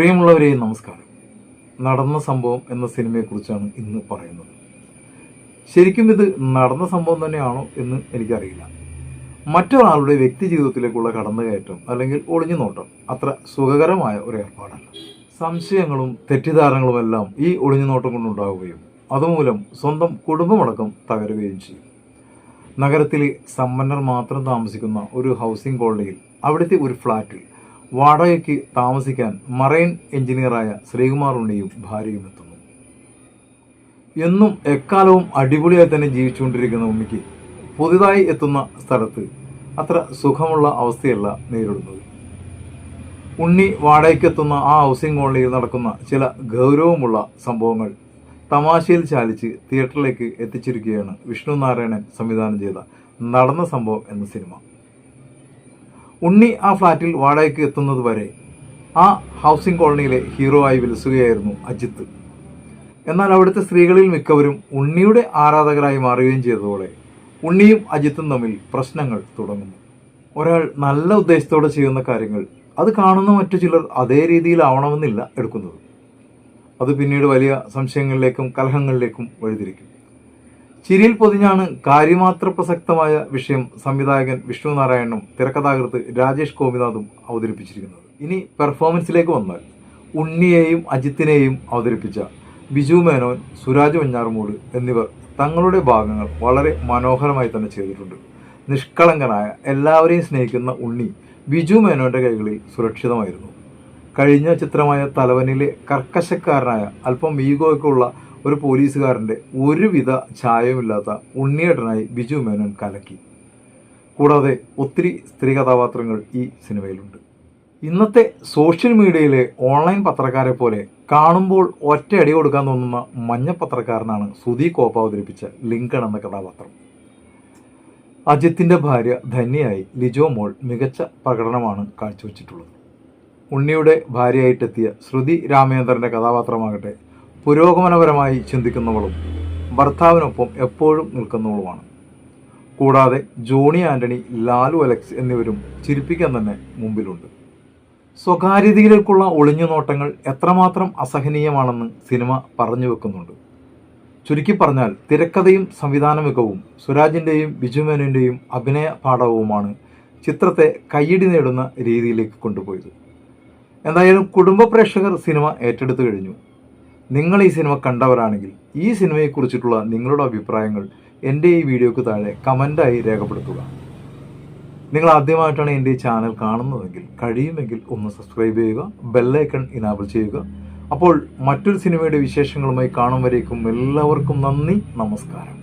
പ്രിയമുള്ളവരെ നമസ്കാരം. നടന്ന സംഭവം എന്ന സിനിമയെക്കുറിച്ചാണ് ഇന്ന് പറയുന്നത്. ശരിക്കും ഇത് നടന്ന സംഭവം തന്നെയാണോ എന്ന് എനിക്കറിയില്ല. മറ്റൊരാളുടെ വ്യക്തി ജീവിതത്തിലേക്കുള്ള കടന്നുകയറ്റം അല്ലെങ്കിൽ ഒളിഞ്ഞു നോട്ടം അത്ര സുഖകരമായ ഒരു ഏർപ്പാടല്ല. സംശയങ്ങളും തെറ്റിദ്ധാരണകളുമെല്ലാം ഈ ഒളിഞ്ഞു നോട്ടം കൊണ്ടുണ്ടാവുകയും അതുമൂലം സ്വന്തം കുടുംബമടക്കം തകരുകയും ചെയ്യും. നഗരത്തിലെ സമ്പന്നർ മാത്രം താമസിക്കുന്ന ഒരു ഹൗസിംഗ് കോളനിയിൽ അവിടുത്തെ ഒരു ഫ്ലാറ്റിൽ വാടകയ്ക്ക് താമസിക്കാൻ മറൈൻ എഞ്ചിനീയറായ ശ്രീകുമാർ ഭാര്യയും എത്തുന്നു. എന്നും എക്കാലവും അടിപൊളിയായി തന്നെ ജീവിച്ചുകൊണ്ടിരിക്കുന്ന ഉണ്ണിക്ക് പുതുതായി എത്തുന്ന സ്ഥലത്ത് അത്ര സുഖമുള്ള അവസ്ഥയല്ല നേരിടുന്നത്. ഉണ്ണി വാടകയ്ക്കെത്തുന്ന ആ ഹൗസിംഗ് കോളനിയിൽ നടക്കുന്ന ചില ഗൗരവമുള്ള സംഭവങ്ങൾ തമാശയിൽ ചാലിച്ച് തിയേറ്ററിലേക്ക് എത്തിച്ചിരിക്കുകയാണ് വിഷ്ണു നാരായണൻ സംവിധാനം ചെയ്ത നടന്ന സംഭവം എന്ന സിനിമ. ഉണ്ണി ആ ഫ്ലാറ്റിൽ വാടകയ്ക്ക് എത്തുന്നത് വരെ ആ ഹൗസിംഗ് കോളനിയിലെ ഹീറോ ആയി വിലസുകയായിരുന്നു അജിത്ത്. എന്നാൽ അവിടുത്തെ സ്ത്രീകളിൽ മിക്കവരും ഉണ്ണിയുടെ ആരാധകരായി മാറുകയും ചെയ്തതോടെ ഉണ്ണിയും അജിത്തും തമ്മിൽ പ്രശ്നങ്ങൾ തുടങ്ങുന്നു. ഒരാൾ നല്ല ഉദ്ദേശത്തോടെ ചെയ്യുന്ന കാര്യങ്ങൾ അത് കാണുന്ന മറ്റു ചിലർ അതേ രീതിയിലാവണമെന്നില്ല എടുക്കുന്നത്. അത് പിന്നീട് വലിയ സംശയങ്ങളിലേക്കും കലഹങ്ങളിലേക്കും വഴിതിരിക്കും. ചിരിയിൽ പൊതിഞ്ഞാണ് കാര്യമാത്ര പ്രസക്തമായ വിഷയം സംവിധായകൻ വിഷ്ണു നാരായണനും തിരക്കഥാകൃത്ത് രാജേഷ് ഗോപിനാഥും അവതരിപ്പിച്ചിരിക്കുന്നത്. ഇനി പെർഫോമൻസിലേക്ക് വന്നാൽ ഉണ്ണിയെയും അജിത്തിനെയും അവതരിപ്പിച്ച ബിജു മേനോൻ സുരാജ് വഞ്ഞാറുമൂട് എന്നിവർ തങ്ങളുടെ ഭാഗങ്ങൾ വളരെ മനോഹരമായി തന്നെ ചെയ്തിട്ടുണ്ട്. നിഷ്കളങ്കനായ എല്ലാവരെയും സ്നേഹിക്കുന്ന ഉണ്ണി ബിജു മേനോന്റെ കൈകളിൽ സുരക്ഷിതമായിരുന്നു. കഴിഞ്ഞ ചിത്രമായ തലവനിലെ കർക്കശക്കാരനായ അല്പം ഈഗോയൊക്കെ ഉള്ള ഒരു പോലീസുകാരന്റെ ഒരുവിധ ഛായവുമില്ലാത്ത ഉണ്ണിയേട്ടനായി ബിജു മേനോൻ കലക്കി. കൂടാതെ ഒത്തിരി സ്ത്രീ കഥാപാത്രങ്ങൾ ഈ സിനിമയിലുണ്ട്. ഇന്നത്തെ സോഷ്യൽ മീഡിയയിലെ ഓൺലൈൻ പത്രക്കാരെ പോലെ കാണുമ്പോൾ ഒറ്റയടി കൊടുക്കാൻ തോന്നുന്ന മഞ്ഞ പത്രക്കാരനാണ് സുധി കോപ്പ അവതരിപ്പിച്ച ലിങ്കൺ എന്ന കഥാപാത്രം. അജിത്തിന്റെ ഭാര്യ ധന്യയായി ലിജോ മോൾ മികച്ച പ്രകടനമാണ് കാഴ്ചവെച്ചിട്ടുള്ളത്. ഉണ്ണിയുടെ ഭാര്യയായിട്ടെത്തിയ ശ്രുതി രാമേന്ദ്രന്റെ കഥാപാത്രമാകട്ടെ പുരോഗമനപരമായി ചിന്തിക്കുന്നവളും ഭർത്താവിനൊപ്പം എപ്പോഴും നിൽക്കുന്നവളുമാണ്. കൂടാതെ ജോണി ആന്റണി ലാലു അലക്സ് എന്നിവരും ചിരിപ്പിക്കാൻ തന്നെ മുമ്പിലുണ്ട്. സ്വകാര്യതയിലേക്കുള്ള ഒളിഞ്ഞുനോട്ടങ്ങൾ എത്രമാത്രം അസഹനീയമാണെന്ന് സിനിമ പറഞ്ഞു വെക്കുന്നുണ്ട്. ചുരുക്കി പറഞ്ഞാൽ തിരക്കഥയും സംവിധാന മികവും സുരാജിന്റെയും ബിജുമേനന്റെയും അഭിനയ പാഠവുമാണ് ചിത്രത്തെ കയ്യടി നേടുന്ന രീതിയിലേക്ക് കൊണ്ടുപോയത്. എന്തായാലും കുടുംബ പ്രേക്ഷകർ സിനിമ ഏറ്റെടുത്തു കഴിഞ്ഞു. നിങ്ങൾ ഈ സിനിമ കണ്ടവരാണെങ്കിൽ ഈ സിനിമയെക്കുറിച്ചിട്ടുള്ള നിങ്ങളുടെ അഭിപ്രായങ്ങൾ എന്റെ ഈ വീഡിയോക്ക് താഴെ കമന്റായി രേഖപ്പെടുത്തുക. നിങ്ങൾ ആദ്യമായിട്ടാണ് എന്റെ ചാനൽ കാണുന്നതെങ്കിൽ കഴിയുമെങ്കിൽ ഒന്ന് സബ്സ്ക്രൈബ് ചെയ്യുക ബെല്ലൈക്കൺ ഇനാബിൾ ചെയ്യുക. അപ്പോൾ മറ്റൊരു സിനിമയുടെ വിശേഷങ്ങളുമായി കാണും വരേക്കും എല്ലാവർക്കും നന്ദി നമസ്കാരം.